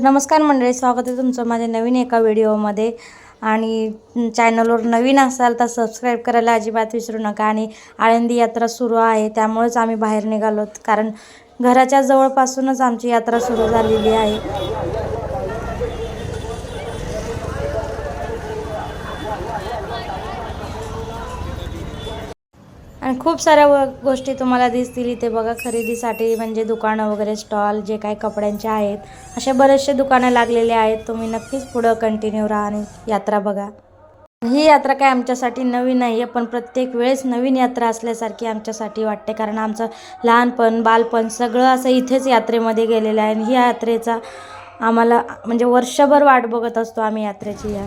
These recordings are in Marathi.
तर नमस्कार मंडळी स्वागत आहे तुमचं माझ्या नवीन एका व्हिडिओमध्ये. आणि चॅनलवर नवीन असाल तर सबस्क्राईब करायला अजिबात विसरू नका. आणि आळंदी यात्रा सुरू आहे त्यामुळेच आम्ही बाहेर निघालो कारण घराच्या जवळपासूनच आमची यात्रा सुरू झालेली आहे. आणि खूप साऱ्या व गोष्टी तुम्हाला दिसतील इथे बघा खरेदीसाठी म्हणजे दुकानं वगैरे स्टॉल जे काही कपड्यांचे आहेत असे बरेचसे दुकानं लागलेले आहेत. तुम्ही नक्कीच पुढं कंटिन्यू राहा आणि यात्रा बघा. ही यात्रा काय आमच्यासाठी नवीन नाही आहे पण प्रत्येक वेळेस नवीन यात्रा असल्यासारखी आमच्यासाठी वाटते. कारण आमचं लहानपण बालपण सगळं असं इथेच यात्रेमध्ये गेलेलं आहे. आणि ही यात्रेचा आम्हाला म्हणजे वर्षभर वाट बघत असतो आम्ही यात्रेची. या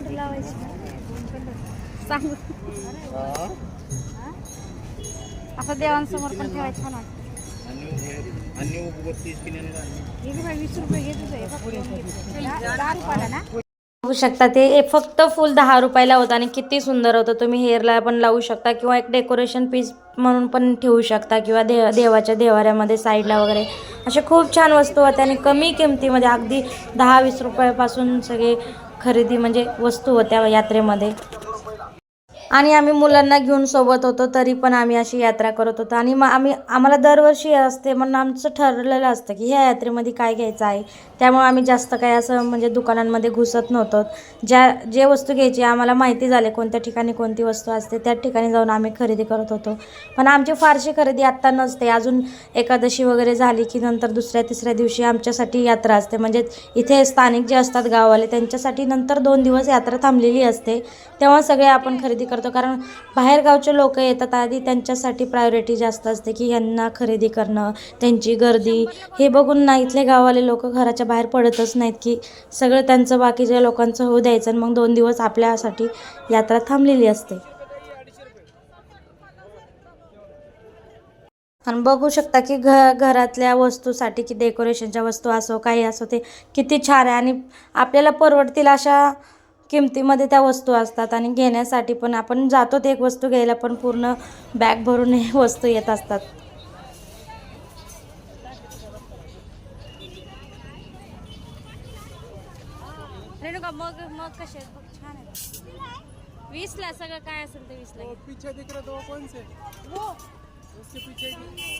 सांग असं देवांसमोर पण ठेवायचं छान वाटतं. हे बघा, शकता ते. ए- फक्त फुल दहा रुपयाला होतं आणि किती सुंदर होतं. तुम्ही हेअरला पण लावू शकता किंवा एक डेकोरेशन पीस म्हणून पण ठेवू शकता किंवा दे देवाच्या देवाऱ्यामध्ये साईडला वगैरे. अशा खूप छान वस्तू होत्या आणि कमी किमतीमध्ये अगदी दहा वीस रुपयापासून सगळे खरेदी म्हणजे वस्तू होत्या यात्रेमध्ये. आणि आम्ही मुलांना घेऊन सोबत होतो तरी पण आम्ही अशी यात्रा करत होतो. आणि मग आम्ही आम्हाला दरवर्षी असते म्हणून आमचं ठरलेलं असतं की ह्या यात्रेमध्ये काय घ्यायचं आहे. त्यामुळे आम्ही जास्त काय असं म्हणजे दुकानांमध्ये घुसत नव्हतो. ज्या जे वस्तू घ्यायची आम्हाला माहिती झाले कोणत्या ठिकाणी कोणती वस्तू असते त्या ठिकाणी जाऊन आम्ही खरेदी करत होतो. पण आमची फारशी खरेदी आत्ता नसते. अजून एकादशी वगैरे झाली की नंतर दुसऱ्या तिसऱ्या दिवशी आमच्यासाठी यात्रा असते. म्हणजे इथे स्थानिक जे असतात गाववाले त्यांच्यासाठी नंतर दोन दिवस यात्रा थांबलेली असते. तेव्हा सगळे आपण खरेदी करतो कारण बाहेरगावचे लोक येतात आधी त्यांच्यासाठी प्रायोरिटी जास्त असते की यांना खरेदी करणं त्यांची गर्दी. हे बघून ना इथले गाववाले लोक घराच्या बाहेर पडतच नाहीत की सगळं त्यांचं बाकीच्या लोकांचं होऊ द्यायचं आणि मग दोन दिवस आपल्यासाठी यात्रा थांबलेली असते. आणि बघू शकता की घ घरातल्या वस्तूसाठी की डेकोरेशनच्या वस्तू असो काही असो ते किती छान आहे. आणि आपल्याला परवडतील अशा किमतीमध्ये त्या वस्तू असतात आणि घेण्यासाठी पण आपण जातो ते एक वस्तू घ्यायला पण पूर्ण बॅग भरून हे वस्तू येत असतात. रेणुका मग मग कसे छान आहे वीसला सगळं काय असेल ते वीसला वो पीछे दिख रहे दो कौन से वो उसके पीछे की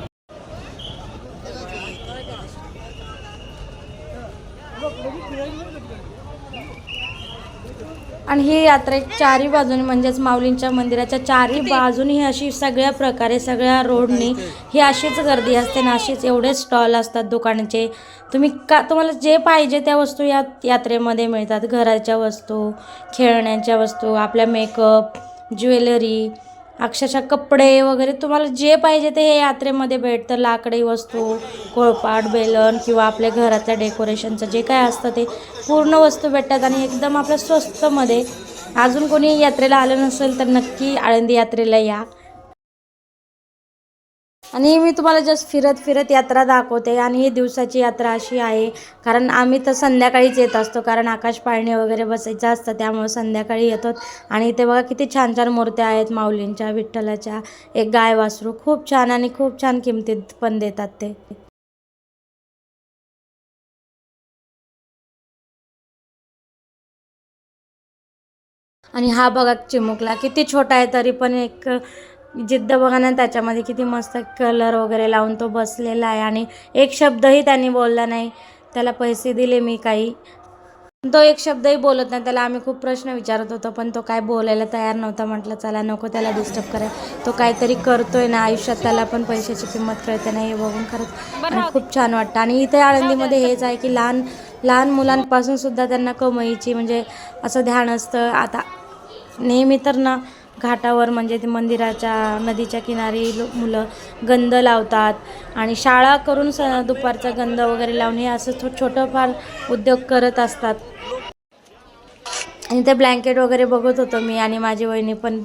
आणि ही यात्रा एक चारी बाजूनी म्हणजेच माऊलींच्या मंदिराच्या चारी बाजूनी ही अशी सगळ्या प्रकारे सगळ्या रोडनी ही अशीच गर्दी असते ना अशीच एवढे स्टॉल असतात दुकानाचे. तुम्ही का तुम्हाला जे पाहिजे त्या वस्तू या यात्रेमध्ये मिळतात. घराच्या वस्तू खेळण्याच्या वस्तू आपल्या मेकअप ज्वेलरी अक्षरशः कपडे वगैरे तुम्हाला जे पाहिजे ते हे यात्रेमध्ये भेटतं. लाकडी वस्तू कोळपाट बेलन किंवा आपल्या घरातल्या डेकोरेशनचं जे काय असतं ते पूर्ण वस्तू भेटतात आणि एकदम आपल्या स्वस्तमध्ये. अजून कोणी यात्रेला आलं नसेल तर नक्की आळंदी यात्रेला या. आणि मी तुम्हाला जस्ट फिरत फिरत यात्रा दाखवते आणि ही दिवसाची यात्रा अशी आहे. कारण आम्ही तर संध्याकाळीच येत असतो. कारण आकाश पाळणे वगैरे बसायचं असतं त्यामुळे संध्याकाळी येतो. आणि इथे बघा किती छान छान मूर्त्या आहेत माऊलींच्या विठ्ठलाच्या. एक गाय वासरू खूप छान आणि खूप छान किमतीत पण देतात ते. आणि हा बघा चिमुकला किती छोटा आहे तरी पण एक जिद्द बघा ना त्याच्यामध्ये किती मस्त कलर वगैरे लावून तो बसलेला आहे. आणि एक शब्दही त्यांनी बोलला नाही. त्याला पैसे दिले मी काही. तो एक शब्दही बोलत नाही. त्याला आम्ही खूप प्रश्न विचारत होतो पण तो काय बोलायला तयार नव्हता. म्हटलं चला नको त्याला डिस्टर्ब कराय तो काहीतरी करतोय ना आयुष्यात त्याला पण पैशाची किंमत कळते नाही हे बघून खरंच खूप छान वाटतं. आणि इथे आळंदीमध्ये हेच आहे की लहान लहान मुलांपासून सुद्धा त्यांना कमाईची म्हणजे असं ध्यान असतं. आता नेहमी तर ना घाटावर म्हणजे ते मंदिराच्या नदीच्या किनारी लो- मुलं गंध लावतात आणि शाळा करून स दुपारचा गंध वगैरे लावून हे असं छो छोटं फार उद्योग करत असतात. आणि ते ब्लँकेट वगैरे बघत होतो मी आणि माझी वहिनी पण.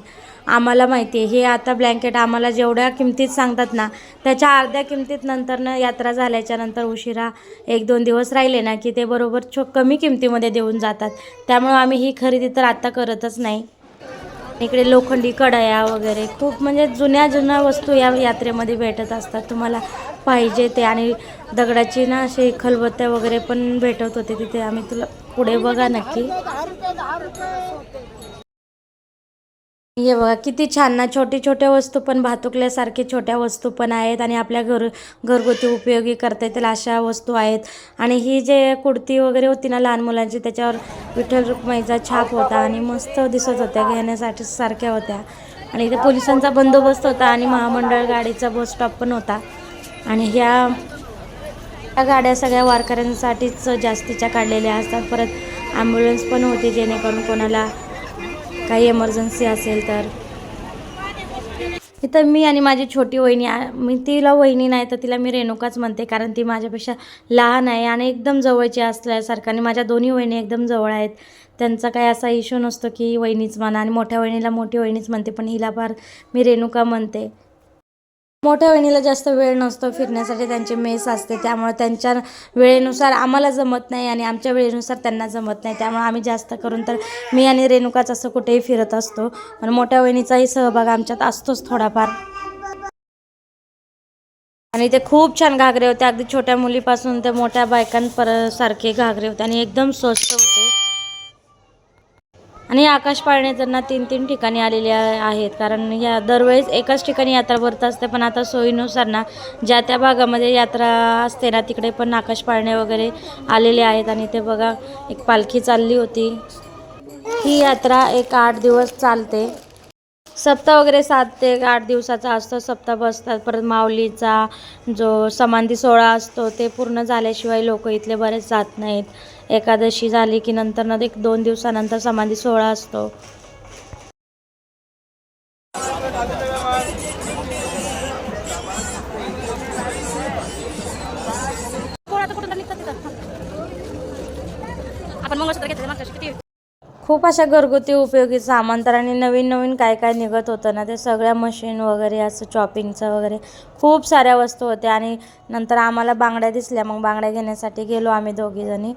आम्हाला माहिती आहे हे आता ब्लँकेट आम्हाला जेवढ्या किमतीत सांगतात ना त्याच्या अर्ध्या किमतीत नंतरनं यात्रा झाल्याच्यानंतर उशिरा एक दोन दिवस राहिले ना की ते बरोबर छो कमी किमतीमध्ये देऊन जातात. त्यामुळं आम्ही ही खरेदी तर आत्ता करतच नाही. इकडे लोखंडी कढया वगैरे खूप म्हणजे जुन्या जुन्या वस्तू या यात्रेमध्ये भेटत असतात. तुम्हाला पाहिजे ते. आणि दगडाची ना असे खलबत्त्या वगैरे पण भेटत होते तिथे. आम्ही तुला पुढे बघा नक्की. हे बघा किती छान ना. छोटी छोट्या वस्तू पण भातुकल्यासारखे छोट्या वस्तू पण आहेत आणि आपल्या घर घरगुती उपयोगी करता येतील अशा वस्तू आहेत. आणि ही जे कुर्ती वगैरे होती ना लहान मुलांची त्याच्यावर विठ्ठल रुक्माईचा छाप होता आणि मस्त दिसत होत्या घेण्यासाठी सारख्या होत्या. आणि इथे पोलिसांचा बंदोबस्त होता आणि महामंडळ गाडीचा बस स्टॉप पण होता. आणि ह्या या गाड्या सगळ्या वारकऱ्यांसाठीच जास्तीच्या काढलेल्या असतात. परत ॲम्ब्युलन्स पण होती जेणेकरून कोणाला काही एमर्जन्सी असेल तर. इथं मी आणि माझी छोटी वहिनी मी तिला वहिनी नाही तर तिला मी रेणुकाच म्हणते कारण ती माझ्यापेक्षा लहान आहे आणि एकदम जवळची असल्यासारखं आणि माझ्या दोन्ही वहिनी एकदम जवळ आहेत. त्यांचा काही असा इश्यू नसतो की वहिनीच म्हणा आणि मोठ्या वहिनीला मोठी वहिनीच म्हणते पण हिला फार मी रेणुका म्हणते. मोठ्या वहिनीला जास्त वेळ नसतो फिरण्यासाठी त्यांची मेस असते त्यामुळे त्यांच्या वेळेनुसार आम्हाला जमत नाही आणि आमच्या वेळेनुसार त्यांना जमत नाही. त्यामुळे आम्ही जास्त करून तर मी आणि रेणुकाच असं कुठेही फिरत असतो. पण मोठ्या वहिनीचाही सहभाग आमच्यात असतोच थोडाफार. आणि ते खूप छान घागरे होते. अगदी छोट्या मुलीपासून ते मोठ्या बायकांपर सारखे घागरे होते आणि एकदम स्वस्त होते. आणि आकाश पाळणे त्यांना तीन तीन ठिकाणी आलेले आहेत. कारण या दरवेळेस एकाच ठिकाणी यात्रा भरत असते पण आता सोयीनुसार ना ज्या त्या भागामध्ये यात्रा असते ना तिकडे पण आकाश पाळणे वगैरे आलेले आहेत आणि ते बघा एक पालखी चालली होती. ही यात्रा एक आठ दिवस चालते. सप्ताह वगैरे सात ते आठ दिवसाचा असतो सप्ताह बसतात. परत माऊलीचा जो समाधी सोहळा असतो ते पूर्ण झाल्याशिवाय लोक इथले बरेच जात नाहीत. एकादशी झाली की नंतर ना एक दोन दिवसानंतर समाधी सोहळा असतो. खूप अशा घरगुती उपयोगी सामान तर आणि नवीन नवीन काय काय निघत होतं ना ते सगळ्या मशीन वगैरे असं चॉपिंगचं वगैरे खूप साऱ्या वस्तू होत्या आणि नंतर आम्हाला बांगड्या दिसल्या. मग बांगड्या घेण्यासाठी गेलो आम्ही दोघीजणी.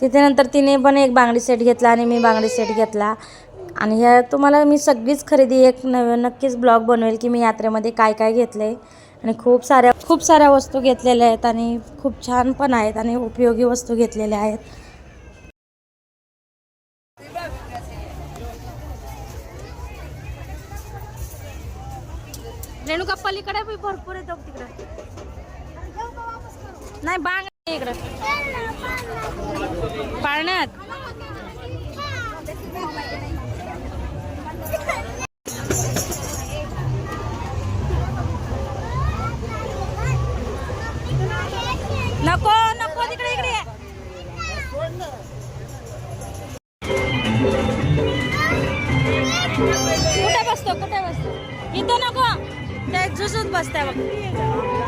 तिथे नंतर तिने पण एक बांगडी सेट घेतला आणि मी बांगडी सेट घेतला. आणि ह्या तुम्हाला मी सगळीच खरेदी एक नव नक्कीच ब्लॉग बनवेल की मी यात्रेमध्ये काय काय घेतले आणि खूप साऱ्या खूप साऱ्या वस्तू घेतलेल्या आहेत आणि खूप छान पण आहेत आणि उपयोगी वस्तू घेतलेल्या आहेत. रेणुका पलीकडे भरपूर येतो तिकडे. नाही बांग इकडं. पाळण्यात. नको नको तिकडे इकडे. कुठे बसतो कुठे बसतो? इथं नको. त्या झुसूत बसत्या बघ.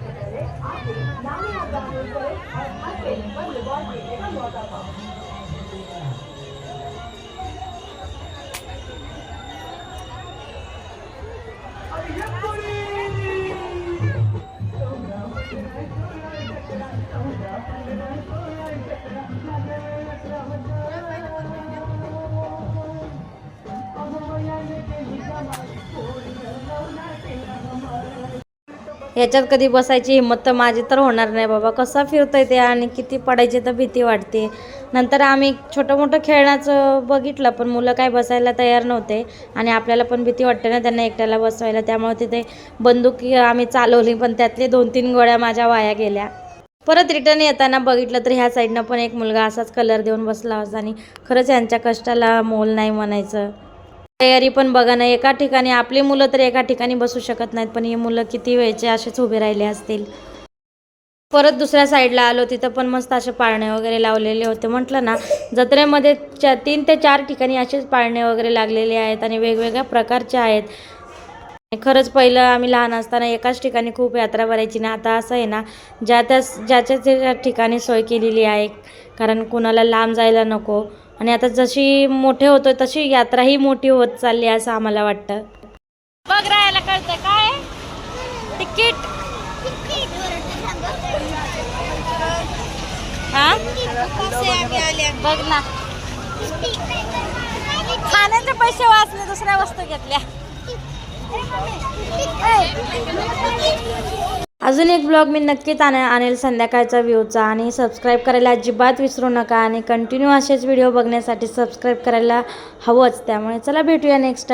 Oh, yeah. याच्यात कधी बसायची हिंमत तर माझी तर होणार नाही बाबा. कसा फिरतोय ते आणि किती पडायची तर भीती वाटते. नंतर आम्ही छोटं मोठं खेळण्याचं बघितलं पण मुलं काय बसायला तयार नव्हते आणि आपल्याला पण भीती वाटते ना त्यांना एकट्याला बसवायला. त्यामुळे तिथे बंदुकी आम्ही चालवली पण त्यातले दोन तीन गोळ्या माझ्या वाया गेल्या. परत रिटर्न येताना बघितलं तर ह्या साईडनं पण एक मुलगा असाच कलर देऊन बसला होता आणि खरंच यांच्या कष्टाला मोल नाही म्हणायचं. तयारी पण बघा ना एका ठिकाणी आपली मुलं तर एका ठिकाणी बसू शकत नाहीत पण ही मुलं किती वेळचे असेच उभे राहिले असतील. परत दुसऱ्या साईडला आलो तिथं पण मस्त असे पाळणे वगैरे लावलेले होते. म्हटलं ना जत्रेमध्ये चा तीन ते चार ठिकाणी असेच पाळणे वगैरे लागलेले आहेत आणि वेगवेगळ्या प्रकारचे आहेत. खरंच पहिलं आम्ही लहान असताना एकाच ठिकाणी खूप यात्रा भरायची ना आता असं आहे ना ज्या त्या ज्याच्या त्या ठिकाणी सोय केलेली आहे कारण कुणाला लांब जायला नको. आणि आता जशी मोठे होतोय तशी यात्राही मोठी होत चालली आहे असं आम्हाला वाटतं. बघ राहायला कळतं काय? तिकीट. हा? बघ ना. खाण्याचे पैसे वाचले दुसऱ्या वस्तू घेतल्या. अजून एक ब्लॉग मी नक्कीच आण आणेल संध्याकाळचा व्ह्यूचा. आणि सबस्क्राईब करायला अजिबात विसरू नका. आणि कंटिन्यू असेच व्हिडिओ बघण्यासाठी सबस्क्राईब करायला हवंच. त्यामुळे चला भेटूया नेक्स्ट टाईम